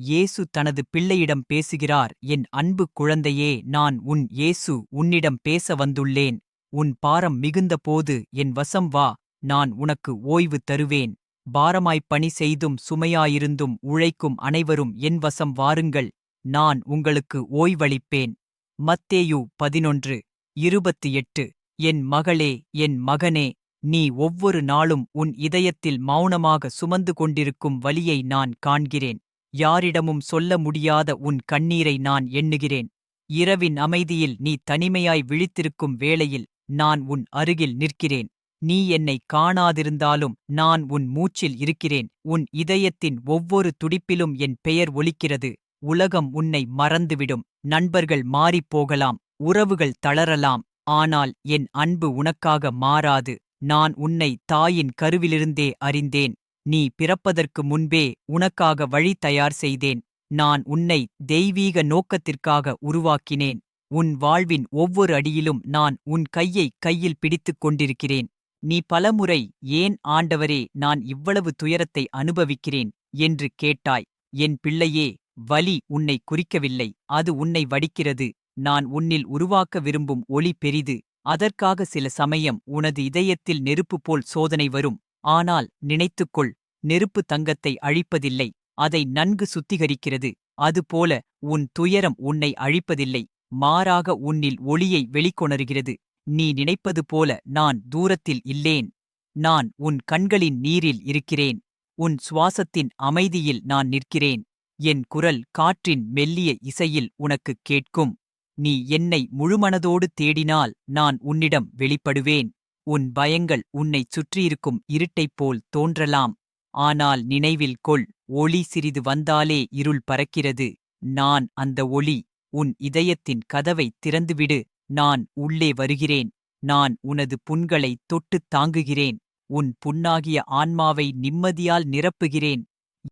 இயேசு தனது பிள்ளையிடம் பேசுகிறார் என் அன்பு குழந்தையே நான் உன் இயேசு உன்னிடம் பேச வந்துள்ளேன். உன் பாரம் மிகுந்தபோது என் வசம் வா நான் உனக்கு ஓய்வு தருவேன். பாரமாய்ப் பணி செய்தும் சுமையாயிருந்தும் உழைக்கும் அனைவரும் என் வசம் வாருங்கள். நான் உங்களுக்கு ஓய்வளிப்பேன். மத்தேயு பதினொன்று இருபத்தி எட்டு என் மகளே என் மகனே நீ ஒவ்வொரு நாளும் உன் இதயத்தில் மௌனமாக சுமந்து கொண்டிருக்கும் வலியை நான் காண்கிறேன். யாரிடமும் சொல்ல முடியாத உன் கண்ணீரை நான் எண்ணுகிறேன். இரவின் அமைதியில் நீ தனிமையாய் விழித்திருக்கும் வேளையில் நான் உன் அருகில் நிற்கிறேன். நீ என்னை காணாதிருந்தாலும் நான் உன் மூச்சில் இருக்கிறேன். உன் இதயத்தின் ஒவ்வொரு துடிப்பிலும் என் பெயர் ஒலிக்கிறது. உலகம் உன்னை மறந்துவிடும். நண்பர்கள் மாறிப்போகலாம். உறவுகள் தளரலாம். ஆனால் என் அன்பு உனக்காக மாறாது. நான் உன்னை தாயின் கருவிலிருந்தே அறிந்தேன். நீ பிறப்பதற்கு முன்பே உனக்காக வழி தயார் செய்தேன். நான் உன்னை தெய்வீக நோக்கத்திற்காக உருவாக்கினேன். உன் வாழ்வின் ஒவ்வொரு அடியிலும் நான் உன் கையை கையில் பிடித்துக் கொண்டிருக்கிறேன். நீ பலமுறை ஏன் ஆண்டவரே நான் இவ்வளவு துயரத்தை அனுபவிக்கிறேன்? என்று கேட்டாய். என் பிள்ளையே வலி உன்னை குறிக்கவில்லை. அது உன்னை வடிக்கிறது. நான் உன்னில் உருவாக்க விரும்பும் ஒளி பெரிது. அதற்காக சில சமயம் உனது இதயத்தில் நெருப்பு போல் சோதனை வரும். ஆனால் நினைத்துக்கொள் நெருப்பு தங்கத்தை அழிப்பதில்லை அதை நன்கு சுத்திகரிக்கிறது அதுபோல உன் துயரம் உன்னை அழிப்பதில்லை மாறாக உன்னில் ஒளியை வெளிக்கொணர்கிறது நீ நினைப்பது போல நான் தூரத்தில் இல்லேன் நான் உன் கண்களின் நீரில் இருக்கிறேன் உன் சுவாசத்தின் அமைதியில் நான் நிற்கிறேன் என் குரல் காற்றின் மெல்லிய இசையில் உனக்குக் கேட்கும் நீ என்னை முழுமனதோடு தேடினால் நான் உன்னிடம் வெளிப்படுவேன். உன் பயங்கள் உன்னைச் சுற்றியிருக்கும் இருட்டைப் போல் தோன்றலாம். ஆனால் நினைவில் கொள் ஒளி சிறிது வந்தாலே இருள் பறக்கிறது. நான் அந்த ஒளி உன் இதயத்தின் கதவை திறந்துவிடு. நான் உள்ளே வருகிறேன். நான் உனது புண்களை தொட்டுத் தாங்குகிறேன். உன் புண்ணாகிய ஆன்மாவை நிம்மதியால் நிரப்புகிறேன்.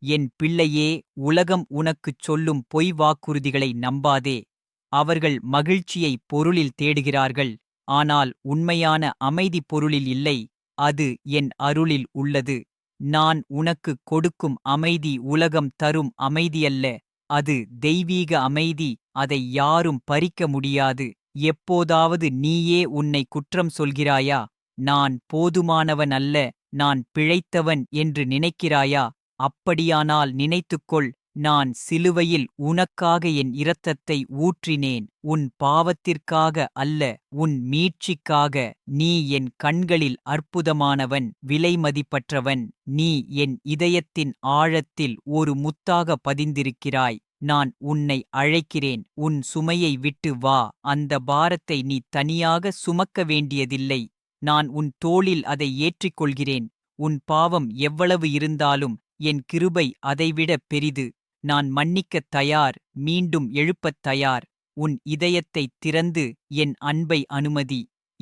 என் பிள்ளையே உலகம் உனக்குச் சொல்லும் பொய் வாக்குறுதிகளை நம்பாதே. அவர்கள் மகிழ்ச்சியை பொருளில் தேடுகிறார்கள். ஆனால் உண்மையான அமைதி பொருளில் இல்லை அது என் அருளில் உள்ளது. நான் உனக்கு கொடுக்கும் அமைதி உலகம் தரும் அமைதியல்ல அது தெய்வீக அமைதி அதை யாரும் பறிக்க முடியாது. எப்போதாவது நீயே உன்னை குற்றம் சொல்கிறாயா? நான் போதுமானவன் அல்ல நான் பிழைத்தவன் என்று நினைக்கிறாயா? அப்படியானால் நினைத்துக்கொள் நான் சிலுவையில் உனக்காக என் இரத்தத்தை ஊற்றினேன். உன் பாவத்திற்காக அல்ல உன் மீட்சிக்காக. நீ என் கண்களில் அற்புதமானவன் விலைமதிப்பற்றவன். நீ என் இதயத்தின் ஆழத்தில் ஒரு முத்தாக பதிந்திருக்கிறாய். நான் உன்னை அழைக்கிறேன். உன் சுமையை விட்டு வா. அந்த பாரத்தை நீ தனியாக சுமக்க வேண்டியதில்லை. நான் உன் தோளில் அதை ஏற்றிக்கொள்கிறேன். உன் பாவம் எவ்வளவு இருந்தாலும் என் கிருபை அதைவிட பெரிது. நான் மன்னிக்கத் தயார் மீண்டும் எழுப்பத் தயார் உன் இதயத்தைத் திறந்து என் அன்பை அனுமதி.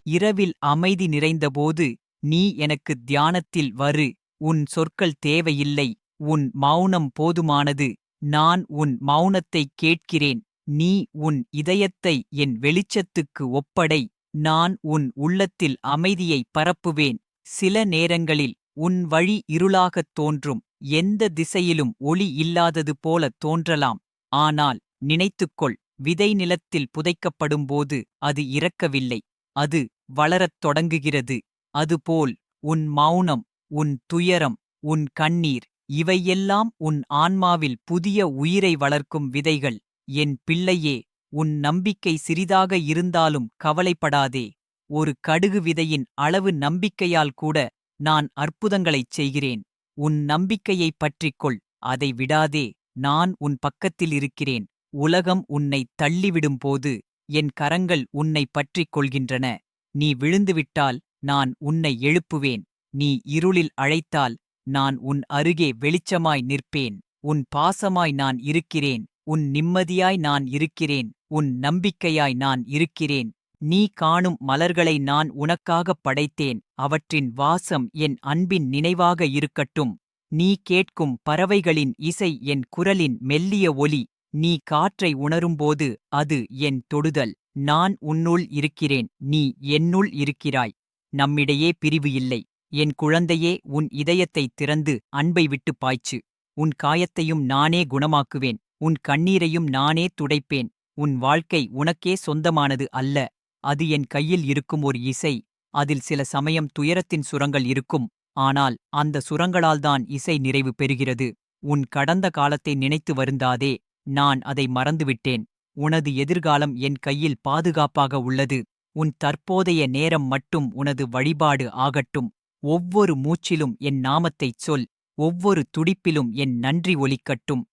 இரவில் அமைதி நிறைந்தபோது நீ எனக்கு தியானத்தில் வரு உன் சொற்கள் தேவையில்லை உன் மௌனம் போதுமானது நான் உன் மௌனத்தைக் கேட்கிறேன் நீ உன் இதயத்தை என் வெளிச்சத்துக்கு ஒப்படை நான் உன் உள்ளத்தில் அமைதியை பரப்புவேன். சில நேரங்களில் உன் வழி இருளாகத் தோன்றும் எந்த திசையிலும் ஒளி இல்லாதது போல தோன்றலாம். ஆனால் நினைத்துக்கொள் விதை நிலத்தில் புதைக்கப்படும்போது அது இறக்கவில்லை அது வளரத் தொடங்குகிறது. அதுபோல் உன் மௌனம் உன் துயரம் உன் கண்ணீர் இவையெல்லாம் உன் ஆன்மாவில் புதிய உயிரை வளர்க்கும் விதைகள். என் பிள்ளையே உன் நம்பிக்கை சிறிதாக இருந்தாலும் கவலைப்படாதே. ஒரு கடுகு விதையின் அளவு நம்பிக்கையால் கூட நான் அற்புதங்களைச் செய்கிறேன். உன் நம்பிக்கையைப் பற்றிக்கொள். அதை விடாதே. நான் உன் பக்கத்தில் இருக்கிறேன். உலகம் உன்னை தள்ளிவிடும்போது என் கரங்கள் உன்னை பற்றிக் கொள்கின்றன நீ விழுந்துவிட்டால் நான் உன்னை எழுப்புவேன். நீ இருளில் அழைத்தால் நான் உன் அருகே வெளிச்சமாய் நிற்பேன். உன் பாசமாய் நான் இருக்கிறேன். உன் நிம்மதியாய் நான் இருக்கிறேன். உன் நம்பிக்கையாய் நான் இருக்கிறேன். நீ காணும் மலர்களை நான் உனக்காகப் படைத்தேன் அவற்றின் வாசம் என் அன்பின் நினைவாக இருக்கட்டும். நீ கேட்கும் பறவைகளின் இசை என் குரலின் மெல்லிய ஒலி. நீ காற்றை உணரும்போது அது என் தொடுதல். நான் உன்னுள் இருக்கிறேன் நீ என்னுள் இருக்கிறாய். நம்மிடையே பிரிவு இல்லை. என் குழந்தையே உன் இதயத்தைத் திறந்து அன்பை விட்டு பாய்ச்சு. உன் காயத்தையும் நானே குணமாக்குவேன். உன் கண்ணீரையும் நானே துடைப்பேன். உன் வாழ்க்கை உனக்கே சொந்தமானது அல்ல. அது என் கையில் இருக்கும் ஒரு இசை. அதில் சில சமயம் துயரத்தின் சுரங்கள் இருக்கும். ஆனால் அந்த சுரங்களால்தான் இசை நிறைவு பெறுகிறது. உன் கடந்த காலத்தை நினைத்து வருந்தாதே நான் அதை மறந்துவிட்டேன். உனது எதிர்காலம் என் கையில் பாதுகாப்பாக உள்ளது. உன் தற்போதைய நேரம் மட்டும் உனது வழிபாடு ஆகட்டும். ஒவ்வொரு மூச்சிலும் என் நாமத்தைச் சொல். ஒவ்வொரு துடிப்பிலும் என் நன்றி ஒலிக்கட்டும்.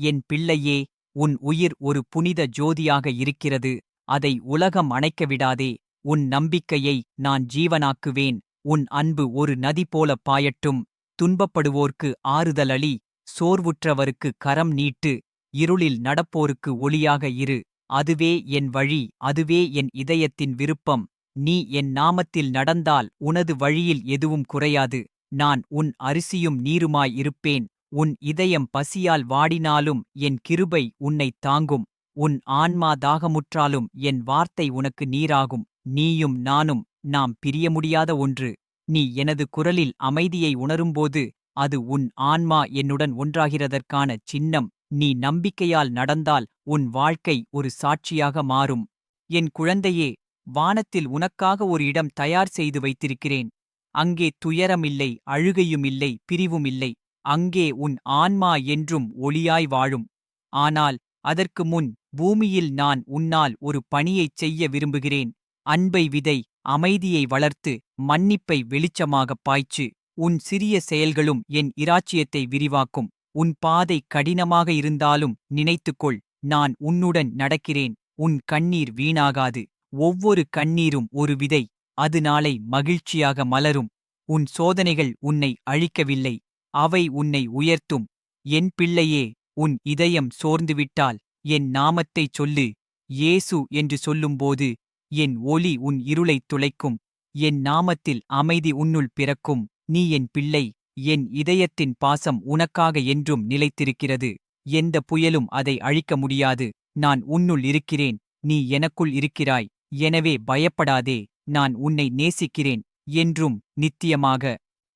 என் பிள்ளையே உன் உயிர் ஒரு புனித ஜோதியாக இருக்கிறது. அதை உலகம் அணைக்க விடாதே. உன் நம்பிக்கையை நான் ஜீவனாக்குவேன். உன் அன்பு ஒரு நதி போலப் பாயட்டும். துன்பப்படுவோர்க்கு ஆறுதலளி. சோர்வுற்றவருக்கு கரம் நீட்டு. இருளில் நடப்போருக்கு ஒளியாக இரு. அதுவே என் வழி. அதுவே என் இதயத்தின் விருப்பம். நீ என் நாமத்தில் நடந்தால் உனது வழியில் எதுவும் குறையாது. நான் உன் அரிசியும் நீருமாய் இருப்பேன். உன் இதயம் பசியால் வாடினாலும் என் கிருபை உன்னைத் தாங்கும். உன் ஆன்மா தாகமுற்றாலும் என் வார்த்தை உனக்கு நீராகும். நீயும் நானும் நாம் பிரிய முடியாத ஒன்று. நீ எனது குரலில் அமைதியை உணரும்போது அது உன் ஆன்மா என்னுடன் ஒன்றாகிறதற்கான சின்னம். நீ நம்பிக்கையால் நடந்தால் உன் வாழ்க்கை ஒரு சாட்சியாக மாறும். என் குழந்தையே வானத்தில் உனக்காக ஒரு இடம் தயார் செய்து வைத்திருக்கிறேன். அங்கே துயரமில்லை அழுகையுமில்லை பிரிவுமில்லை. அங்கே உன் ஆன்மா என்றும் ஒளியாய் வாழும். ஆனால் அதற்கு முன் பூமியில் நான் உன்னால் ஒரு பணியைச் செய்ய விரும்புகிறேன். அன்பை விதை அமைதியை வளர்த்து மன்னிப்பை வெளிச்சமாகப் பாய்ச்சு. உன் சிறிய செயல்களும் என் இராச்சியத்தை விரிவாக்கும். உன் பாதை கடினமாக இருந்தாலும் நினைத்துக்கொள் நான் உன்னுடன் நடக்கிறேன். உன் கண்ணீர் வீணாகாது. ஒவ்வொரு கண்ணீரும் ஒரு விதை. அது நாளை மகிழ்ச்சியாக மலரும். உன் சோதனைகள் உன்னை அழிக்கவில்லை. அவை உன்னை உயர்த்தும். என் பிள்ளையே உன் இதயம் சோர்ந்துவிட்டால் என் நாமத்தைச் சொல்லு. இயேசு என்று சொல்லும்போது என் ஒளி உன் இருளைத் துளைக்கும். என் நாமத்தில் அமைதி உன்னுள் பிறக்கும். நீ என் பிள்ளை. என் இதயத்தின் பாசம் உனக்காக என்றும் நிலைத்திருக்கிறது. எந்த புயலும் அதை அழிக்க முடியாது. நான் உன்னுள் இருக்கிறேன். நீ எனக்குள் இருக்கிறாய். எனவே பயப்படாதே. நான் உன்னை நேசிக்கிறேன் என்றும் நித்தியமாக.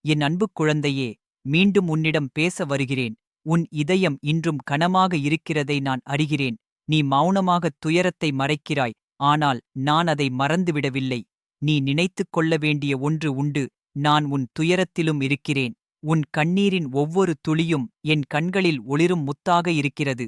என் அன்புக் குழந்தையே மீண்டும் உன்னிடம் பேச வருகிறேன். உன் இதயம் இன்றும் கனமாக இருக்கிறதை நான் அறிகிறேன். நீ மௌனமாகத் துயரத்தை மறைக்கிறாய். ஆனால் நான் அதை மறந்துவிடவில்லை. நீ நினைத்துக் கொள்ள வேண்டிய ஒன்று உண்டு. நான் உன் துயரத்திலும் இருக்கிறேன். உன் கண்ணீரின் ஒவ்வொரு துளியும் என் கண்களில் ஒளிரும் முத்தாக இருக்கிறது.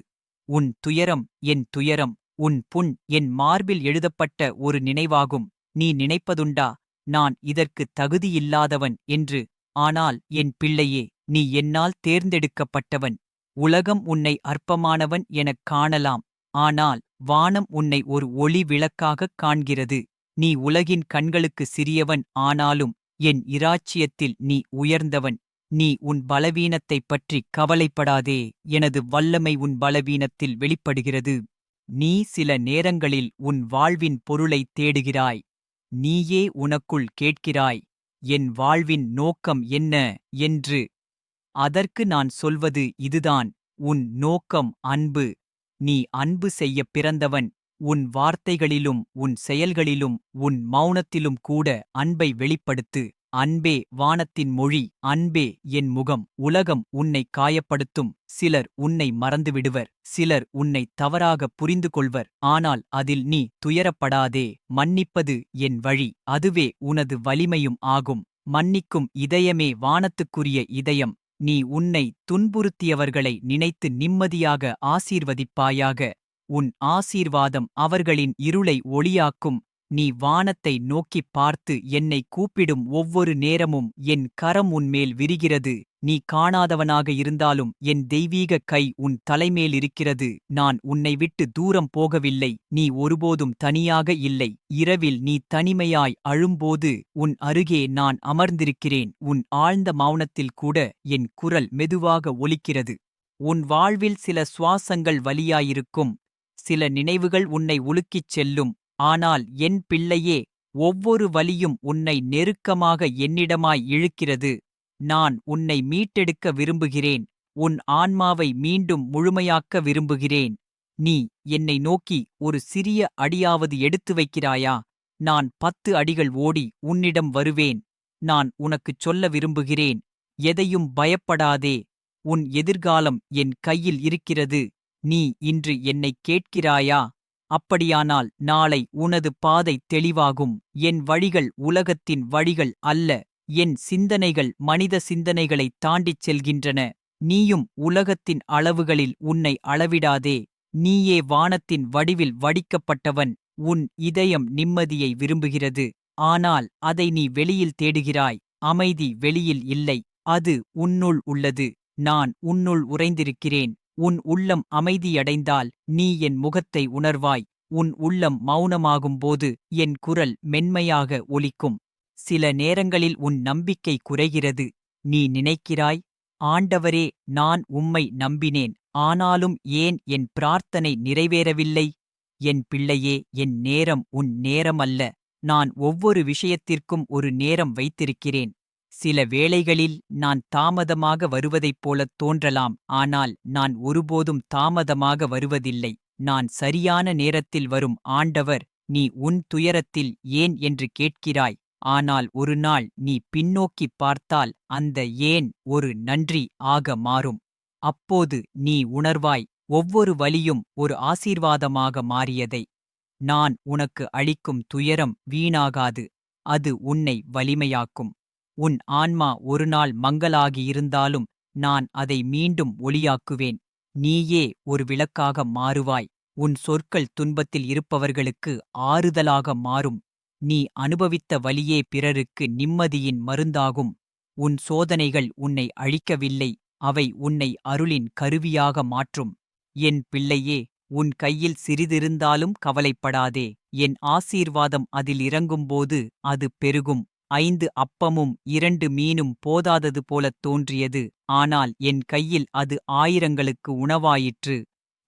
உன் துயரம் என் துயரம். உன் புண் என் மார்பில் எழுதப்பட்ட ஒரு நினைவாகும். நீ நினைப்பதுண்டா? நான் இதற்கு தகுதியில்லாதவன் என்று. ஆனால் என் பிள்ளையே நீ என்னால் தேர்ந்தெடுக்கப்பட்டவன். உலகம் உன்னை அற்பமானவன் எனக் காணலாம். ஆனால் வானம் உன்னை ஒரு ஒளி விளக்காகக் காண்கிறது. நீ உலகின் கண்களுக்கு சிறியவன் ஆனாலும் என் இராச்சியத்தில் நீ உயர்ந்தவன். நீ உன் பலவீனத்தைப் பற்றி கவலைப்படாதே. எனது வல்லமை உன் பலவீனத்தில் வெளிப்படுகிறது. நீ சில நேரங்களில் உன் வாழ்வின் பொருளைத் தேடுகிறாய். நீயே உனக்குள் கேட்கிறாய். என் வாழ்வின் நோக்கம் என்ன? என்று அதற்கு நான் சொல்வது இதுதான். உன் நோக்கம் அன்பு. நீ அன்பு செய்யப் பிறந்தவன். உன் வார்த்தைகளிலும் உன் செயல்களிலும் உன் மௌனத்திலும் கூட அன்பை வெளிப்படுத்து. அன்பே வானத்தின் மொழி. அன்பே என் முகம். உலகம் உன்னை காயப்படுத்தும். சிலர் உன்னை மறந்துவிடுவர். சிலர் உன்னை தவறாக புரிந்து கொள்வர் ஆனால் அதில் நீ துயரப்படாதே. மன்னிப்பது என் வழி. அதுவே உனது வலிமையும் ஆகும். மன்னிக்கும் இதயமே வானத்துக்குரிய இதயம். நீ உன்னை துன்புறுத்தியவர்களை நினைத்து நிம்மதியாக ஆசீர்வதிப்பாயாக. உன் ஆசீர்வாதம் அவர்களின் இருளை ஒளியாக்கும். நீ வானத்தை நோக்கிப் பார்த்து என்னை கூப்பிடும் ஒவ்வொரு நேரமும் என் கரம் உன்மேல் விரிகிறது. நீ காணாதவனாக இருந்தாலும் என் தெய்வீக கை உன் தலைமேல் இருக்கிறது. நான் உன்னை விட்டு தூரம் போகவில்லை. நீ ஒருபோதும் தனியாக இல்லை. இரவில் நீ தனிமையாய் அழும்போது உன் அருகே நான் அமர்ந்திருக்கிறேன். உன் ஆழ்ந்த மௌனத்தில் கூட என் குரல் மெதுவாக ஒலிக்கிறது. உன் வாழ்வில் சில சுவாசங்கள் வலியாயிருக்கும். சில நினைவுகள் உன்னை உலுக்கிச் செல்லும். ஆனால் என் பிள்ளையே ஒவ்வொரு வலியும் உன்னை நெருக்கமாக என்னிடமாய் இழுக்கிறது. நான் உன்னை மீட்டெடுக்க விரும்புகிறேன். உன் ஆன்மாவை மீண்டும் முழுமையாக்க விரும்புகிறேன். நீ என்னை நோக்கி ஒரு சிறிய அடியாவது எடுத்து வைக்கிறாயா? நான் பத்து அடிகள் ஓடி உன்னிடம் வருவேன். நான் உனக்குச் சொல்ல விரும்புகிறேன். எதையும் பயப்படாதே. உன் எதிர்காலம் என் கையில் இருக்கிறது. நீ இன்று என்னைக் கேட்கிறாயா? அப்படியானால் நாளை உனது பாதை தெளிவாகும். என் வழிகள் உலகத்தின் வழிகள் அல்ல. என் சிந்தனைகள் மனித சிந்தனைகளைத் தாண்டிச் செல்கின்றன. நீயும் உலகத்தின் அளவுகளில் உன்னை அளவிடாதே. நீயே வானத்தின் வடிவில் வடிக்கப்பட்டவன். உன் இதயம் நிம்மதியை விரும்புகிறது. ஆனால் அதை நீ வெளியில் தேடுகிறாய். அமைதி வெளியில் இல்லை. அது உன்னுள் உள்ளது. நான் உன்னுள் உறைந்திருக்கிறேன். உன் உள்ளம் அமைதியடைந்தால் நீ என் முகத்தை உணர்வாய். உன் உள்ளம் மௌனமாகும்போது என் குரல் மென்மையாக ஒலிக்கும். சில நேரங்களில் உன் நம்பிக்கை குறைகிறது. நீ நினைக்கிறாய் ஆண்டவரே நான் உம்மை நம்பினேன். ஆனாலும் ஏன் என் பிரார்த்தனை நிறைவேறவில்லை? என் பிள்ளையே என் நேரம் உன் நேரம் அல்ல நான் ஒவ்வொரு விஷயத்திற்கும் ஒரு நேரம் வைத்திருக்கிறேன். சில வேளைகளில் நான் தாமதமாக வருவதைப் போலத் தோன்றலாம் ஆனால் நான் ஒருபோதும் தாமதமாக வருவதில்லை. நான் சரியான நேரத்தில் வரும் ஆண்டவர் நீ உன் துயரத்தில் ஏன் என்று கேட்கிறாய்? ஆனால் ஒரு நாள் நீ பின்னோக்கிப் பார்த்தால் அந்த ஏன் ஒரு நன்றி ஆக மாறும். அப்போது நீ உணர்வாய் ஒவ்வொரு வலியும் ஒரு ஆசீர்வாதமாக மாறியதை. நான் உனக்கு அளிக்கும் துயரம் வீணாகாது அது உன்னை வலிமையாக்கும். உன் ஆன்மா ஒருநாள் மங்கலாகியிருந்தாலும் நான் அதை மீண்டும் ஒளியாக்குவேன். நீயே ஒரு விளக்காக மாறுவாய். உன் சொற்கள் துன்பத்தில் இருப்பவர்களுக்கு ஆறுதலாக மாறும். நீ அனுபவித்த வலியே பிறருக்கு நிம்மதியின் மருந்தாகும். உன் சோதனைகள் உன்னை அழிக்கவில்லை அவை உன்னை அருளின் கருவியாக மாற்றும். என் பிள்ளையே உன் கையில் சிறிதிருந்தாலும் கவலைப்படாதே. என் ஆசீர்வாதம் அதில் இறங்கும்போது அது பெருகும். ஐந்து அப்பமும் இரண்டு மீனும் போதாதது போலத் தோன்றியது. ஆனால் என் கையில் அது ஆயிரங்களுக்கு உணவாயிற்று.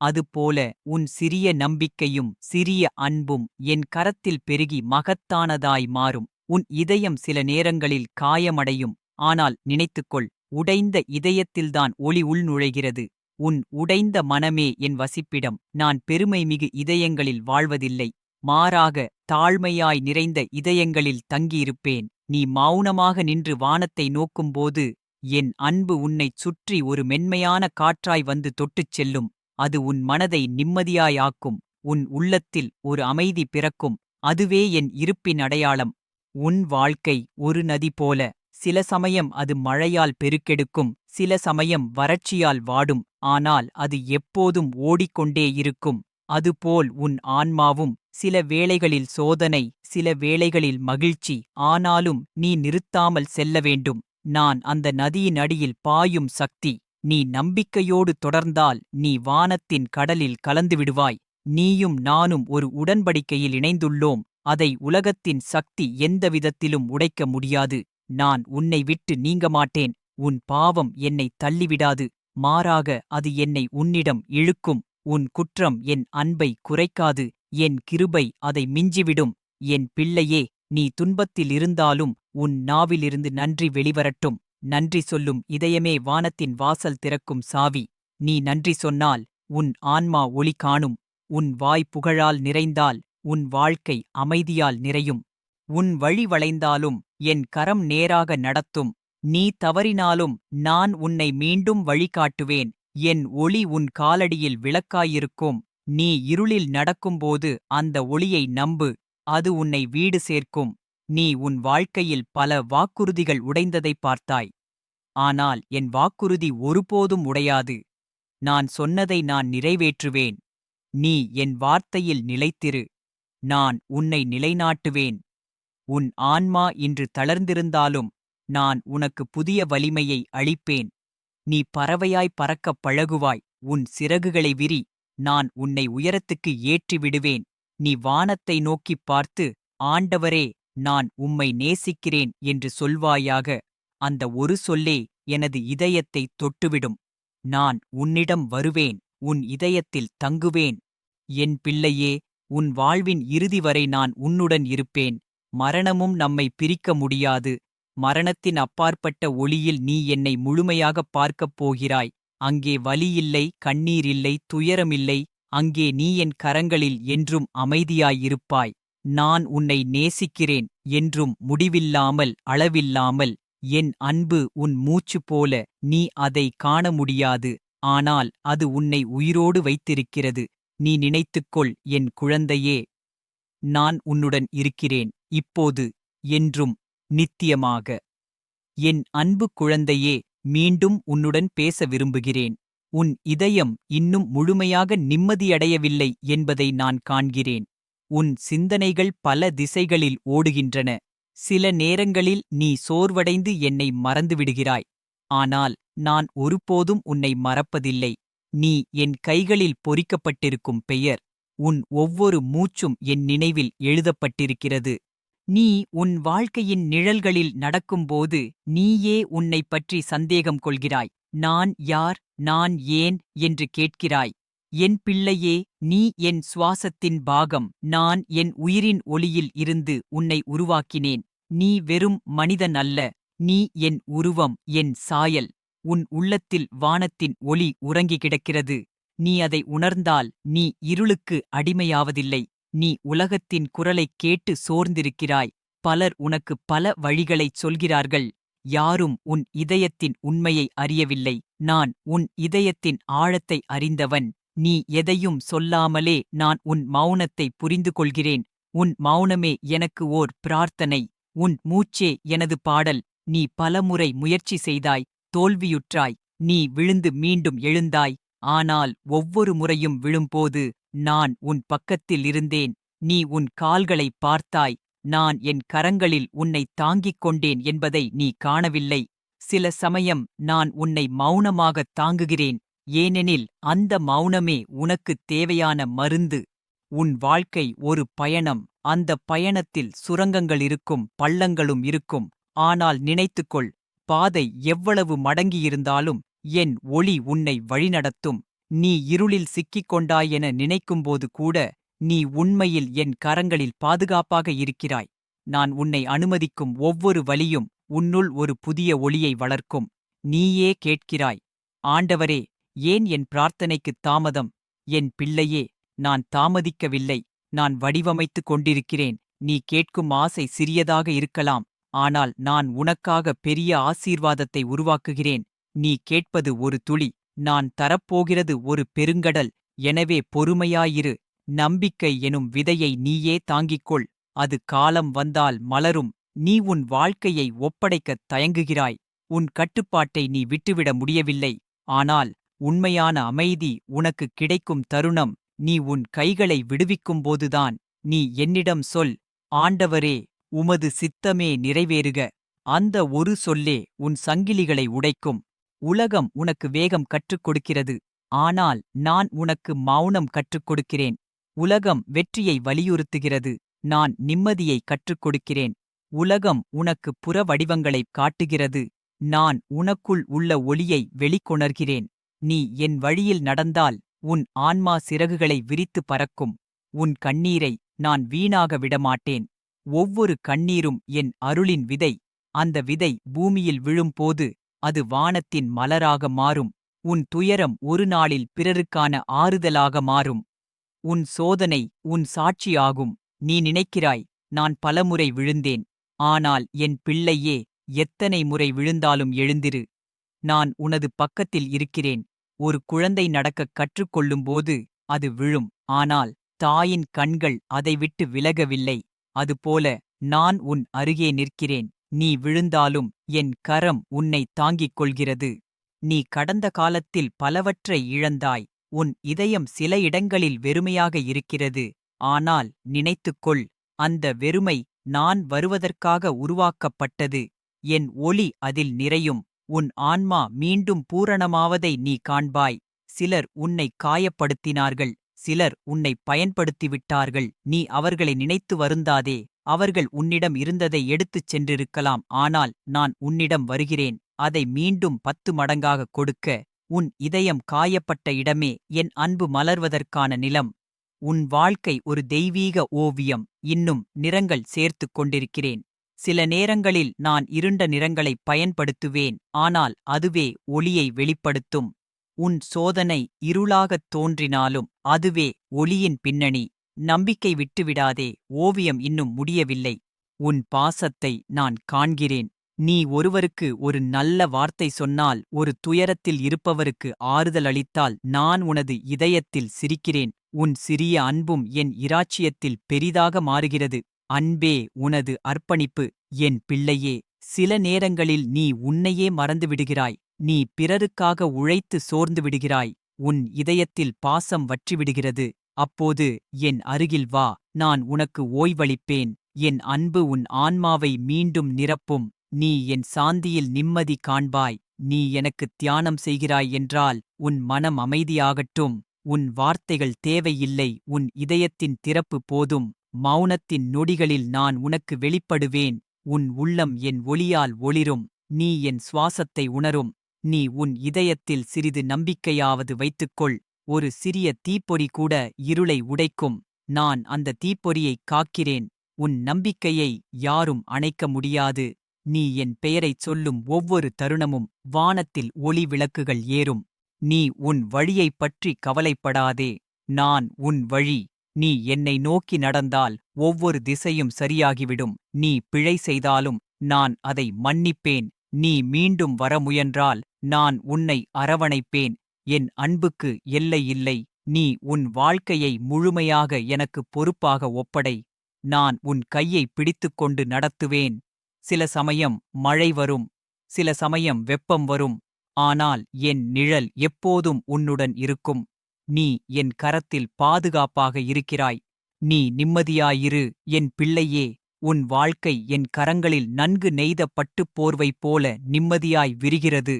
அதுபோல உன் சிறிய நம்பிக்கையும் சிறிய அன்பும் என் கரத்தில் பெருகி மகத்தானதாய் மாறும். உன் இதயம் சில நேரங்களில் காயமடையும். ஆனால் நினைத்துக்கொள் உடைந்த இதயத்தில்தான் ஒளி உள்நுழைகிறது. உன் உடைந்த மனமே என் வசிப்பிடம். நான் பெருமைமிகு இதயங்களில் வாழ்வதில்லை. மாறாக தாழ்மையாய் நிறைந்த இதயங்களில் தங்கியிருப்பேன். நீ மௌனமாக நின்று வானத்தை நோக்கும்போது என் அன்பு உன்னைச் சுற்றி ஒரு மென்மையான காற்றாய் வந்து தொட்டுச் செல்லும். அது உன் மனதை நிம்மதியாயாக்கும். உன் உள்ளத்தில் ஒரு அமைதி பிறக்கும். அதுவே என் இருப்பின் அடையாளம். உன் வாழ்க்கை ஒரு நதி போல. சில சமயம் அது மழையால் பெருக்கெடுக்கும். சில சமயம் வறட்சியால் வாடும். ஆனால் அது எப்போதும் ஓடிக்கொண்டே இருக்கும். அதுபோல் உன் ஆன்மாவும் சில வேளைகளில் சோதனை சில வேளைகளில் மகிழ்ச்சி ஆனாலும் நீ நிறுத்தாமல் செல்ல வேண்டும். நான் அந்த நதியின் அடியில் பாயும் சக்தி நீ நம்பிக்கையோடு தொடர்ந்தால் நீ வானத்தின் கடலில் கலந்துவிடுவாய் நீயும் நானும் ஒரு உடன்படிக்கையில் இணைந்துள்ளோம் அதை உலகத்தின் சக்தி எந்தவிதத்திலும் உடைக்க முடியாது. நான் உன்னை விட்டு நீங்க மாட்டேன் உன் பாவம் என்னை தள்ளிவிடாது மாறாக அது என்னை உன்னிடம் இழுக்கும். உன் குற்றம் என் அன்பை குறைக்காது என் கிருபை அதை மிஞ்சிவிடும். என் பிள்ளையே நீ துன்பத்தில் இருந்தாலும் உன் நாவிலிருந்து நன்றி வெளிவரட்டும். நன்றி சொல்லும் இதயமே வானத்தின் வாசல் திறக்கும் சாவி. நீ நன்றி சொன்னால் உன் ஆன்மா ஒளி காணும். உன் வாய் புகழால் நிறைந்தால் உன் வாழ்க்கை அமைதியால் நிறையும். உன் வழி வளைந்தாலும் என் கரம் நேராக நடத்தும். நீ தவறினாலும் நான் உன்னை மீண்டும் வழிகாட்டுவேன். என் ஒளி உன் காலடியில் விளக்காயிருக்கும். நீ இருளில் நடக்கும்போது அந்த ஒளியை நம்பு. அது உன்னை வீடு சேர்க்கும். நீ உன் வாழ்க்கையில் பல வாக்குறுதிகள் உடைந்ததைப் பார்த்தாய். ஆனால் என் வாக்குறுதி ஒருபோதும் உடையாது. நான் சொன்னதை நான் நிறைவேற்றுவேன். நீ என் வார்த்தையில் நிலைத்திரு. நான் உன்னை நிலைநாட்டுவேன். உன் ஆன்மா இன்று தளர்ந்திருந்தாலும் நான் உனக்கு புதிய வலிமையை அளிப்பேன். நீ பறவையாய் பறக்கப் பழகுவாய். உன் சிறகுகளை விரி. நான் உன்னை உயரத்துக்கு ஏற்றி விடுவேன். நீ வானத்தை நோக்கிப் பார்த்து ஆண்டவரே நான் உம்மை நேசிக்கிறேன் என்று சொல்வாயாக. அந்த ஒரு சொல்லே எனது இதயத்தை தொட்டுவிடும். நான் உன்னிடம் வருவேன். உன் இதயத்தில் தங்குவேன். என் பிள்ளையே உன் வாழ்வின் இறுதி வரை நான் உன்னுடன் இருப்பேன். மரணமும் நம்மை பிரிக்க முடியாது. மரணத்தின் அப்பாற்பட்ட ஒளியில் நீ என்னை முழுமையாகப் பார்க்கப் போகிறாய். அங்கே வலியில்லை கண்ணீரில்லை துயரமில்லை. அங்கே நீ என் கரங்களில் என்றும் அமைதியாயிருப்பாய். நான் உன்னை நேசிக்கிறேன் என்றும் முடிவில்லாமல் அளவில்லாமல். என் அன்பு உன் மூச்சு போல நீ அதை காண முடியாது. ஆனால் அது உன்னை உயிரோடு வைத்திருக்கிறது. நீ நினைத்துக்கொள் என் குழந்தையே. நான் உன்னுடன் இருக்கிறேன். இப்போது என்றும் நித்தியமாக. என் அன்பு குழந்தையே மீண்டும் உன்னுடன் பேச விரும்புகிறேன். உன் இதயம் இன்னும் முழுமையாக நிம்மதியடையவில்லை என்பதை நான் காண்கிறேன். உன் சிந்தனைகள் பல திசைகளில் ஓடுகின்றன. சில நேரங்களில் நீ சோர்வடைந்து என்னை மறந்துவிடுகிறாய். ஆனால் நான் ஒருபோதும் உன்னை மறப்பதில்லை. நீ என் கைகளில் பொறிக்கப்பட்டிருக்கும் பெயர். உன் ஒவ்வொரு மூச்சும் என் நினைவில் எழுதப்பட்டிருக்கிறது. நீ உன் வாழ்க்கையின் நிழல்களில் நடக்கும்போது நீயே உன்னைப் பற்றி சந்தேகம் கொள்கிறாய். நான் யார்? நான் ஏன்? என்று கேட்கிறாய். என் பிள்ளையே நீ என் சுவாசத்தின் பாகம். நான் என் உயிரின் ஒளியில் இருந்து உன்னை உருவாக்கினேன். நீ வெறும் மனிதன் அல்ல. நீ என் உருவம் என் சாயல். உன் உள்ளத்தில் வானத்தின் ஒளி உறங்கி கிடக்கிறது. நீ அதை உணர்ந்தால் நீ இருளுக்கு அடிமையாவதில்லை. நீ உலகத்தின் குரலைக் கேட்டு சோர்ந்திருக்கிறாய். பலர் உனக்கு பல வழிகளைச் சொல்கிறார்கள். யாரும் உன் இதயத்தின் உண்மையை அறியவில்லை. நான் உன் இதயத்தின் ஆழத்தை அறிந்தவன். நீ எதையும் சொல்லாமலே நான் உன் மௌனத்தை புரிந்து கொள்கிறேன் உன் மௌனமே எனக்கு ஓர் பிரார்த்தனை. உன் மூச்சே எனது பாடல். நீ பலமுறை முயற்சி செய்தாய். தோல்வியுற்றாய். நீ விழுந்து மீண்டும் எழுந்தாய். ஆனால் ஒவ்வொரு முறையும் விழும்போது நான் உன் பக்கத்தில் இருந்தேன். நீ உன் கால்களை பார்த்தாய். நான் என் கரங்களில் உன்னை தாங்கிக் கொண்டேன் என்பதை நீ காணவில்லை. சில சமயம் நான் உன்னை மௌனமாகத் தாங்குகிறேன். ஏனெனில் அந்த மௌனமே உனக்குத் தேவையான மருந்து. உன் வாழ்க்கை ஒரு பயணம். அந்த பயணத்தில் சுரங்கங்கள் இருக்கும் பள்ளங்களும் இருக்கும். ஆனால் நினைத்துக்கொள் பாதை எவ்வளவு மடங்கியிருந்தாலும் என் ஒளி உன்னை வழிநடத்தும். நீ இருளில் சிக்கிக் கொண்டாய் என நினைக்கும்போது கூட நீ உண்மையில் என் கரங்களில் பாதுகாப்பாக இருக்கிறாய். நான் உன்னை அனுமதிக்கும் ஒவ்வொரு வழியும் உன்னுள் ஒரு புதிய ஒளியை வளர்க்கும். நீயே கேட்கிறாய் ஆண்டவரே ஏன் என் பிரார்த்தனைக்குத் தாமதம்? என் பிள்ளையே நான் தாமதிக்கவில்லை. நான் வடிவமைத்துக் கொண்டிருக்கிறேன். நீ கேட்கும் ஆசை சிறியதாக இருக்கலாம். ஆனால் நான் உனக்காக பெரிய ஆசீர்வாதத்தை உருவாக்குகிறேன். நீ கேட்பது ஒரு துளி. நான் தரப்போகிறது ஒரு பெருங்கடல். எனவே பொறுமையாயிரு. நம்பிக்கை எனும் விதையை நீயே தாங்கிக்கொள். அது காலம் வந்தால் மலரும். நீ உன் வாழ்க்கையை ஒப்படைக்கத் தயங்குகிறாய். உன் கட்டுப்பாட்டை நீ விட்டுவிட முடியவில்லை. ஆனால் உண்மையான அமைதி உனக்கு கிடைக்கும் தருணம். நீ உன் கைகளை விடுவிக்கும்போதுதான். நீ என்னிடம் சொல். ஆண்டவரே உமது சித்தமே நிறைவேறுக. அந்த ஒரு சொல்லே உன் சங்கிலிகளை உடைக்கும். உலகம் உனக்கு வேகம் கற்றுக் கொடுக்கிறது. ஆனால் நான் உனக்கு மௌனம் கற்றுக் கொடுக்கிறேன். உலகம் வெற்றியை வலியுறுத்துகிறது. நான் நிம்மதியை கற்றுக் கொடுக்கிறேன். உலகம் உனக்கு புற வடிவங்களைக் காட்டுகிறது. நான் உனக்குள் உள்ள ஒளியை வெளிக்கொணர்கிறேன். நீ என் வழியில் நடந்தால் உன் ஆன்மா சிறகுகளை விரித்து பறக்கும். உன் கண்ணீரை நான் வீணாக விடமாட்டேன். ஒவ்வொரு கண்ணீரும் என் அருளின் விதை. அந்த விதை பூமியில் விழும்போது அது வானத்தின் மலராக மாறும். உன் துயரம் ஒரு நாளில் பிறருக்கான ஆறுதலாக மாறும். உன் சோதனை உன் சாட்சியாகும். நீ நினைக்கிறாய் நான் பலமுறை விழுந்தேன். ஆனால் என் பிள்ளையே எத்தனை முறை விழுந்தாலும் எழுந்திரு. நான் உனது பக்கத்தில் இருக்கிறேன். ஒரு குழந்தை நடக்கக் கற்றுக்கொள்ளும்போது அது விழும். ஆனால் தாயின் கண்கள் அதை விட்டு விலகவில்லை. அதுபோல நான் உன் அருகே நிற்கிறேன். நீ விழுந்தாலும் என் கரம் உன்னை தாங்கிக் கொள்கிறது. நீ கடந்த காலத்தில் பலவற்றை இழந்தாய். உன் இதயம் சில இடங்களில் வெறுமையாக இருக்கிறது. ஆனால் நினைத்துக்கொள் அந்த வெறுமை நான் வருவதற்காக உருவாக்கப்பட்டது. என் ஒளி அதில் நிறையும். உன் ஆன்மா மீண்டும் பூரணமாவதை நீ காண்பாய். சிலர் உன்னை காயப்படுத்தினார்கள். சிலர் உன்னை பயன்படுத்திவிட்டார்கள். நீ அவர்களை நினைத்து வருந்தாதே. அவர்கள் உன்னிடம் இருந்ததை எடுத்துச் சென்றிருக்கலாம் ஆனால் நான் உன்னிடம் வருகிறேன் அதை மீண்டும் பத்து மடங்காக கொடுக்க உன் இதயம் காயப்பட்ட இடமே என் அன்பு மலர்வதற்கான நிலம். உன் வாழ்க்கை ஒரு தெய்வீக ஓவியம் இன்னும் நிறங்கள் சேர்த்துக் கொண்டிருக்கிறேன். சில நேரங்களில் நான் இருண்ட நிறங்களைப் பயன்படுத்துவேன் ஆனால் அதுவே ஒளியை வெளிப்படுத்தும். உன் சோதனை இருளாகத் தோன்றினாலும் அதுவே ஒளியின் பின்னணி. நம்பிக்கை விட்டுவிடாதே ஓவியம் இன்னும் முடியவில்லை. உன் பாசத்தை நான் காண்கிறேன். நீ ஒருவருக்கு ஒரு நல்ல வார்த்தை சொன்னால் ஒரு துயரத்தில் இருப்பவருக்கு ஆறுதல் அளித்தால் நான் உனது இதயத்தில் சிரிக்கிறேன். உன் சிறிய அன்பும் என் இராச்சியத்தில் பெரிதாக மாறுகிறது. அன்பே உனது அர்ப்பணிப்பு. என் பிள்ளையே சில நேரங்களில் நீ உன்னையே மறந்துவிடுகிறாய். நீ பிறருக்காக உழைத்து சோர்ந்து விடுகிறாய். உன் இதயத்தில் பாசம் வற்றிவிடுகிறது. அப்போது என் அருகில் வா நான் உனக்கு ஓய்வளிப்பேன். என் அன்பு உன் ஆன்மாவை மீண்டும் நிரப்பும். நீ என் சாந்தியில் நிம்மதி காண்பாய். நீ எனக்கு தியானம் செய்கிறாய் என்றால் உன் மனம் அமைதியாகட்டும். உன் வார்த்தைகள் தேவையில்லை. உன் இதயத்தின் திறப்பு போதும். மௌனத்தின் நொடிகளில் நான் உனக்கு வெளிப்படுவேன். உன் உள்ளம் என் ஒளியால் ஒளிரும். நீ என் சுவாசத்தை உணரும். நீ உன் இதயத்தில் சிறிது நம்பிக்கையாவது வைத்துக்கொள். ஒரு சிறிய தீப்பொறி கூட இருளை உடைக்கும். நான் அந்த தீப்பொறியைக் காக்கிறேன். உன் நம்பிக்கையை யாரும் அணைக்க முடியாது. நீ என் பெயரைச் சொல்லும் ஒவ்வொரு தருணமும் வானத்தில் ஒளி விளக்குகள் ஏறும். நீ உன் வழியைப் பற்றி கவலைப்படாதே. நான் உன் வழி. நீ என்னை நோக்கி நடந்தால் ஒவ்வொரு திசையும் சரியாகிவிடும். நீ பிழை செய்தாலும் நான் அதை மன்னிப்பேன். நீ மீண்டும் வர முயன்றால் நான் உன்னை அரவணைப்பேன். என் அன்புக்கு எல்லை இல்லை. நீ உன் வாழ்க்கையை முழுமையாக எனக்கு பொறுப்பாக ஒப்படை. நான் உன் கையை பிடித்துக்கொண்டு நடத்துவேன். சில சமயம் மழை வரும். சில சமயம் வெப்பம் வரும். ஆனால் என் நிழல் எப்போதும் உன்னுடன் இருக்கும். நீ என் கரத்தில் பாதுகாப்பாக இருக்கிறாய். நீ நிம்மதியாயிரு என் பிள்ளையே. உன் வாழ்க்கை என் கரங்களில் நன்கு நெய்த பட்டுப் போர்வை போல நிம்மதியாய் விரிகிறது.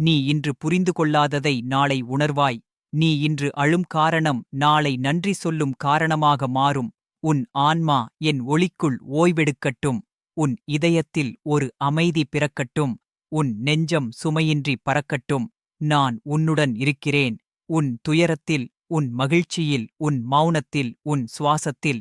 நீ இன்று புரிந்து கொள்ளாததை நாளை உணர்வாய். நீ இன்று அழும் காரணம் நாளை நன்றி சொல்லும் காரணமாக மாறும். உன் ஆன்மா என் ஒளிக்குள் ஓய்வெடுக்கட்டும். உன் இதயத்தில் ஒரு அமைதி பிறக்கட்டும். உன் நெஞ்சம் சுமையின்றி பறக்கட்டும். நான் உன்னுடன் இருக்கிறேன். உன் துயரத்தில் உன் மகிழ்ச்சியில் உன் மௌனத்தில் உன் சுவாசத்தில்.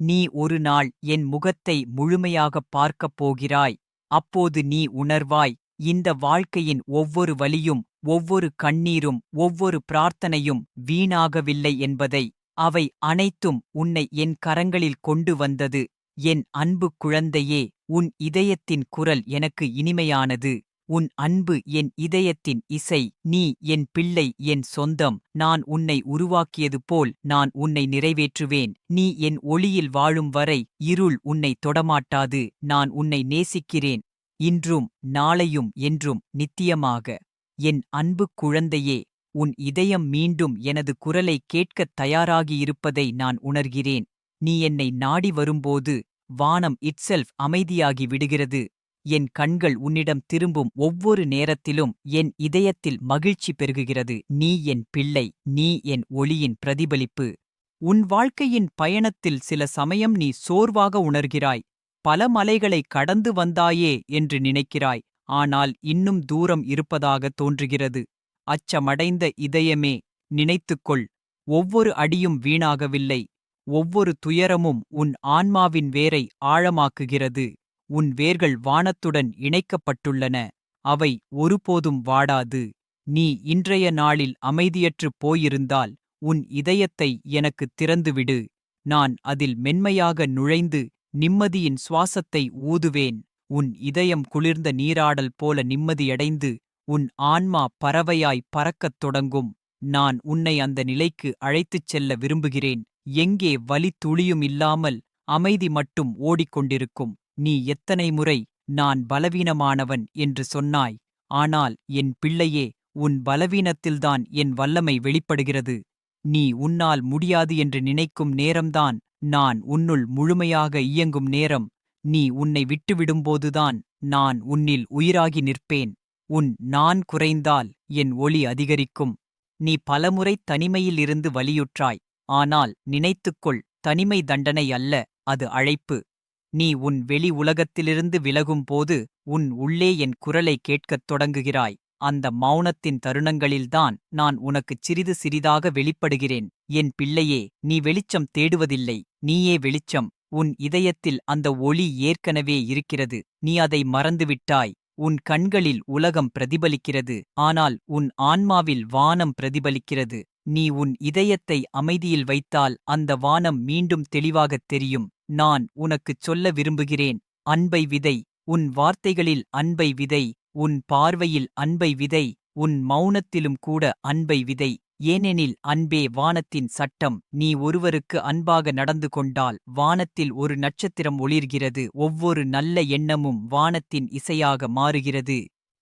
நீ ஒரு நாள் என் முகத்தை முழுமையாகப் பார்க்கப் போகிறாய். அப்போது நீ உணர்வாய். இந்த வாழ்க்கையின் ஒவ்வொரு வலியும் ஒவ்வொரு கண்ணீரும் ஒவ்வொரு பிரார்த்தனையும் வீணாகவில்லை என்பதை அவை அனைத்தும் உன்னை என் கரங்களில் கொண்டு வந்தது. என் அன்பு குழந்தையே உன் இதயத்தின் குரல் எனக்கு இனிமையானது. உன் அன்பு என் இதயத்தின் இசை நீ என் பிள்ளை என் சொந்தம். நான் உன்னை உருவாக்கியது போல் நான் உன்னை நிறைவேற்றுவேன். நீ என் ஒளியில் வாழும் வரை இருள் உன்னை தொடமாட்டாது. நான் உன்னை நேசிக்கிறேன். இன்றும் நாளையும் என்றும் நித்தியமாக என் அன்பு குழந்தையே உன் இதயம் மீண்டும் எனது குரலை கேட்கத் தயாராகியிருப்பதை நான் உணர்கிறேன். நீ என்னை நாடி வரும்போது வானம் இட்செல்ஃப் அமைதியாகி விடுகிறது. என் கண்கள் உன்னிடம் திரும்பும் ஒவ்வொரு நேரத்திலும் என் இதயத்தில் மகிழ்ச்சி பெருகுகிறது. நீ என் பிள்ளை நீ என் ஒளியின் பிரதிபலிப்பு. உன் வாழ்க்கையின் பயணத்தில் சில சமயம் நீ சோர்வாக உணர்கிறாய். பல மலைகளை கடந்து வந்தாயே என்று நினைக்கிறாய். ஆனால் இன்னும் தூரம் இருப்பதாக தோன்றுகிறது. அச்சமடைந்த இதயமே நினைத்துக்கொள் ஒவ்வொரு அடியும் வீணாகவில்லை. ஒவ்வொரு துயரமும் உன் ஆன்மாவின் வேரை ஆழமாக்குகிறது. உன் வேர்கள் வானத்துடன் இணைக்கப்பட்டுள்ளன. அவை ஒருபோதும் வாடாது. நீ இன்றைய நாளில் அமைதியற்றுப் போயிருந்தால் உன் இதயத்தை எனக்கு திறந்துவிடு. நான் அதில் மென்மையாக நுழைந்து நிம்மதியின் சுவாசத்தை ஊதுவேன். உன் இதயம் குளிர்ந்த நீராடல் போல நிம்மதியடைந்து உன் ஆன்மா பறவையாய் பறக்கத் தொடங்கும். நான் உன்னை அந்த நிலைக்கு அழைத்துச் செல்ல விரும்புகிறேன். எங்கே வலி துளியும் இல்லாமல் அமைதி மட்டும் ஓடிக்கொண்டிருக்கும். நீ எத்தனை முறை நான் பலவீனமானவன் என்று சொன்னாய். ஆனால் என் பிள்ளையே உன் பலவீனத்தில்தான் என் வல்லமை வெளிப்படுகிறது. நீ உன்னால் முடியாது என்று நினைக்கும் நேரம்தான் நான் உன்னுள் முழுமையாக இயங்கும் நேரம் நீ உன்னை விட்டுவிடும்போதுதான் நான் உன்னில் உயிராகி நிற்பேன். உன் நான் குறைந்தால் என் ஒளி அதிகரிக்கும். நீ பலமுறை தனிமையிலிருந்து வலியுற்றாய். ஆனால் நினைத்துக்கொள் தனிமை தண்டனை அல்ல அது அழைப்பு. நீ உன் வெளி உலகத்திலிருந்து விலகும்போது உன் உள்ளே என் குரலை கேட்கத் தொடங்குகிறாய். அந்த மௌனத்தின் தருணங்களில்தான் நான் உனக்குச் சிறிது சிறிதாக வெளிப்படுகிறேன். என் பிள்ளையே நீ வெளிச்சம் தேடுவதில்லை. நீயே வெளிச்சம். உன் இதயத்தில் அந்த ஒளி ஏற்கனவே இருக்கிறது. நீ அதை மறந்துவிட்டாய். உன் கண்களில் உலகம் பிரதிபலிக்கிறது. ஆனால் உன் ஆன்மாவில் வானம் பிரதிபலிக்கிறது. நீ உன் இதயத்தை அமைதியில் வைத்தால் அந்த வானம் மீண்டும் தெளிவாகத் தெரியும். நான் உனக்குச் சொல்ல விரும்புகிறேன். அன்பை விதை. உன் வார்த்தைகளில் அன்பை விதை. உன் பார்வையில் அன்பை விதை உன் மௌனத்திலும் கூட அன்பை விதை. ஏனெனில் அன்பே வானத்தின் சட்டம். நீ ஒருவருக்கு அன்பாக நடந்து கொண்டால் வானத்தில் ஒரு நட்சத்திரம் ஒளிர்கிறது. ஒவ்வொரு நல்ல எண்ணமும் வானத்தின் இசையாக மாறுகிறது.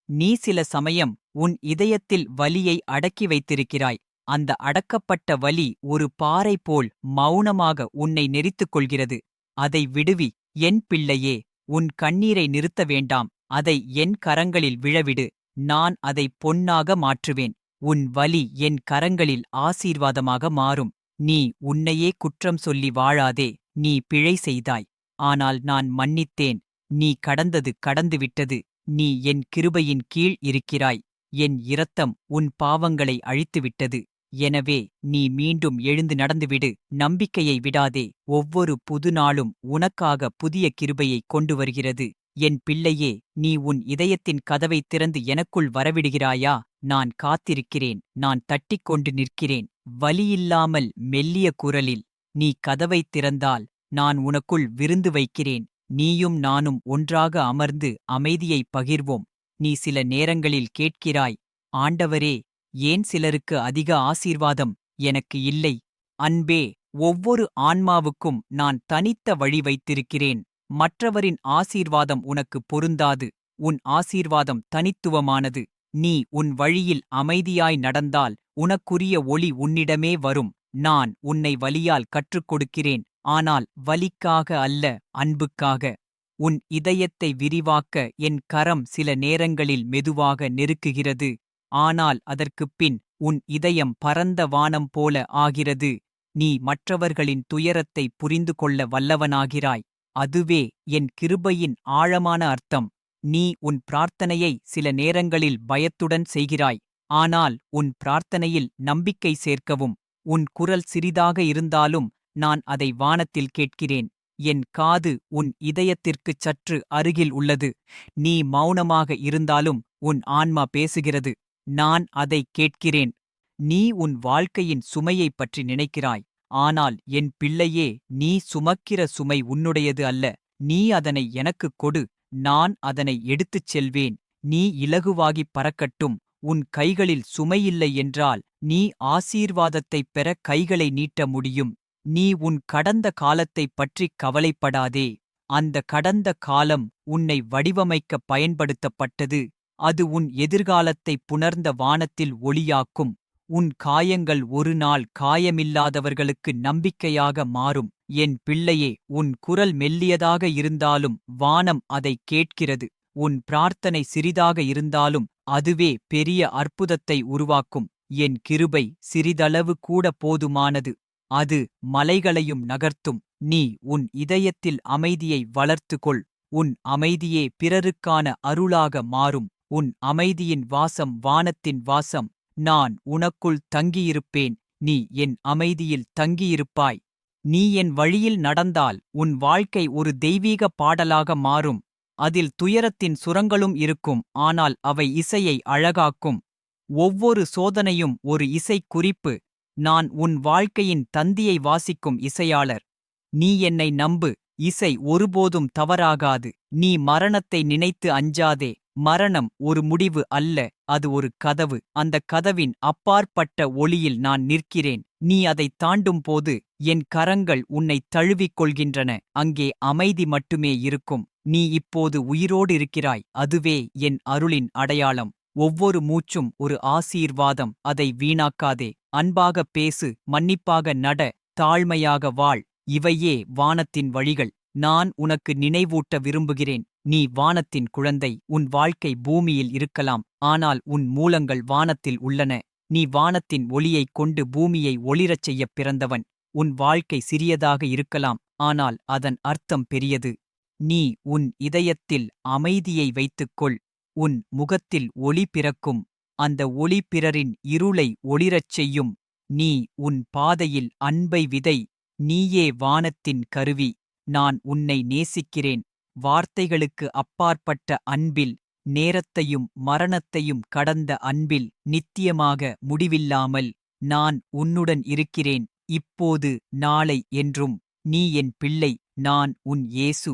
நீ சில சமயம் உன் இதயத்தில் வலியை அடக்கி வைத்திருக்கிறாய். அந்த அடக்கப்பட்ட வலி ஒரு பாறை போல் மௌனமாக உன்னை நெரித்துக் கொள்கிறது. அதை விடுவி என் பிள்ளையே உன் கண்ணீரை நிறுத்த வேண்டாம். அதை என் கரங்களில் விழவிடு. நான் அதை பொன்னாக மாற்றுவேன். உன் வலி என் கரங்களில் ஆசீர்வாதமாக மாறும். நீ உன்னையே குற்றம் சொல்லி வாழாதே. நீ பிழை செய்தாய். ஆனால் நான் மன்னித்தேன். நீ கடந்தது கடந்துவிட்டது. நீ என் கிருபையின் கீழ் இருக்கிறாய். என் இரத்தம் உன் பாவங்களை அழித்துவிட்டது. எனவே நீ மீண்டும் எழுந்து நடந்துவிடு. நம்பிக்கையை விடாதே. ஒவ்வொரு புது நாளும் உனக்காக புதிய கிருபையை கொண்டு வருகிறது. என் பிள்ளையே நீ உன் இதயத்தின் கதவைத் திறந்து எனக்குள் வரவிடுகிறாயா? நான் காத்திருக்கிறேன் நான் தட்டிக் கொண்டு நிற்கிறேன். வலியில்லாமல் மெல்லிய குரலில் நீ கதவைத் திறந்தால் நான் உனக்குள் விருந்து வைக்கிறேன். நீயும் நானும் ஒன்றாக அமர்ந்து அமைதியை பகிர்வோம். நீ சில நேரங்களில் கேட்கிறாய் ஆண்டவரே ஏன் சிலருக்கு அதிக ஆசீர்வாதம்? எனக்கு இல்லை. அன்பே ஒவ்வொரு ஆன்மாவுக்கும் நான் தனித்த வழி வைத்திருக்கிறேன். மற்றவரின் ஆசீர்வாதம் உனக்கு பொருந்தாது. உன் ஆசீர்வாதம் தனித்துவமானது. நீ உன் வழியில் அமைதியாய் நடந்தால் உனக்குரிய ஒளி உன்னிடமே வரும். நான் உன்னை வலியால் கற்றுக் கொடுக்கிறேன். ஆனால் வலிக்காக அல்ல அன்புக்காக. உன் இதயத்தை விரிவாக்க என் கரம் சில நேரங்களில் மெதுவாக நெருக்குகிறது. ஆனால் அதற்குப் பின் உன் இதயம் பரந்த வானம் போல ஆகிறது. நீ மற்றவர்களின் துயரத்தை புரிந்து கொள்ள வல்லவனாகிறாய். அதுவே என் கிருபையின் ஆழமான அர்த்தம். நீ உன் பிரார்த்தனையை சில நேரங்களில் பயத்துடன் செய்கிறாய் ஆனால் உன் பிரார்த்தனையில் நம்பிக்கை சேர்க்கவும். உன் குரல் சிறிதாக இருந்தாலும் நான் அதை வானத்தில் கேட்கிறேன். என் காது உன் இதயத்திற்குச் சற்று அருகில் உள்ளது. நீ மௌனமாக இருந்தாலும் உன் ஆன்மா பேசுகிறது. நான் அதை கேட்கிறேன். நீ உன் வாழ்க்கையின் சுமையைப் பற்றி நினைக்கிறாய். ஆனால் என் பிள்ளையே நீ சுமக்கிற சுமை உன்னுடையது அல்ல. நீ அதனை எனக்குக் கொடு. நான் அதனை எடுத்துச் செல்வேன். நீ இலகுவாகிப் பறக்கட்டும். உன் கைகளில் சுமையில்லை என்றால் நீ ஆசீர்வாதத்தைப் பெற கைகளை நீட்ட முடியும். நீ உன் கடந்த காலத்தைப் பற்றிக் கவலைப்படாதே. அந்த கடந்த காலம் உன்னை வடிவமைக்க பயன்படுத்தப்பட்டது. அது உன் எதிர்காலத்தை புணர்ந்த வானத்தில் ஒளியாக்கும். உன் காயங்கள் ஒரு நாள் காயமில்லாதவர்களுக்கு நம்பிக்கையாக மாறும். என் பிள்ளையே உன் குரல் மெல்லியதாக இருந்தாலும் வானம் அதை கேட்கிறது. உன் பிரார்த்தனை சிறிதாக இருந்தாலும் அதுவே பெரிய அற்புதத்தை உருவாக்கும். என் கிருபை சிறிதளவு கூட போதுமானது. அது மலைகளையும் நகர்த்தும். நீ உன் இதயத்தில் அமைதியை வளர்த்துக்கொள். உன் அமைதியே பிறருக்கான அருளாக மாறும். உன் அமைதியின் வாசம் வானத்தின் வாசம். நான் உனக்குள் தங்கியிருப்பேன். நீ என் அமைதியில் தங்கியிருப்பாய். நீ என் வழியில் நடந்தால் உன் வாழ்க்கை ஒரு தெய்வீக பாடலாக மாறும். அதில் துயரத்தின் சுரங்களும் இருக்கும். ஆனால் அவை இசையை அழகாக்கும். ஒவ்வொரு சோதனையும் ஒரு இசை குறிப்பு நான் உன் வாழ்க்கையின் தந்தியை வாசிக்கும் இசையாளர். நீ என்னை நம்பு. இசை ஒருபோதும் தவறாகாது. நீ மரணத்தை நினைத்து அஞ்சாதே. மரணம் ஒரு முடிவு அல்ல அது ஒரு கதவு. அந்த கதவின் அப்பாற்பட்ட ஒளியில் நான் நிற்கிறேன். நீ அதைத் தாண்டும் போது என் கரங்கள் உன்னை தழுவிக் கொள்கின்றன அங்கே அமைதி மட்டுமே இருக்கும். நீ இப்போது உயிரோடு இருக்கிறாய். அதுவே என் அருளின் அடையாளம். ஒவ்வொரு மூச்சும் ஒரு ஆசீர்வாதம். அதை வீணாக்காதே. அன்பாகப் பேசு மன்னிப்பாக நட தாழ்மையாக வாழ். இவையே வானத்தின் வழிகள். நான் உனக்கு நினைவூட்ட விரும்புகிறேன். நீ வானத்தின் குழந்தை உன் வாழ்க்கை பூமியில் இருக்கலாம் ஆனால் உன் மூலங்கள் வானத்தில் உள்ளன. நீ வானத்தின் ஒளியைக் கொண்டு பூமியை ஒளிரச் செய்யப் பிறந்தவன். உன் வாழ்க்கை சிறியதாக இருக்கலாம் ஆனால் அதன் அர்த்தம் பெரியது. நீ உன் இதயத்தில் அமைதியை வைத்துக்கொள். உன் முகத்தில் ஒளி பிறக்கும். அந்த ஒளி பிறரின் இருளை ஒளிரச் செய்யும். நீ உன் பாதையில் அன்பை விதை. நீயே வானத்தின் கருவி. நான் உன்னை நேசிக்கிறேன். வார்த்தைகளுக்கு அப்பாற்பட்ட அன்பில் நேரத்தையும் மரணத்தையும் கடந்த அன்பில் நித்தியமாக முடிவில்லாமல் நான் உன்னுடன் இருக்கிறேன். இப்போது நாளை என்றும் நீ என் பிள்ளை நான் உன் இயேசு.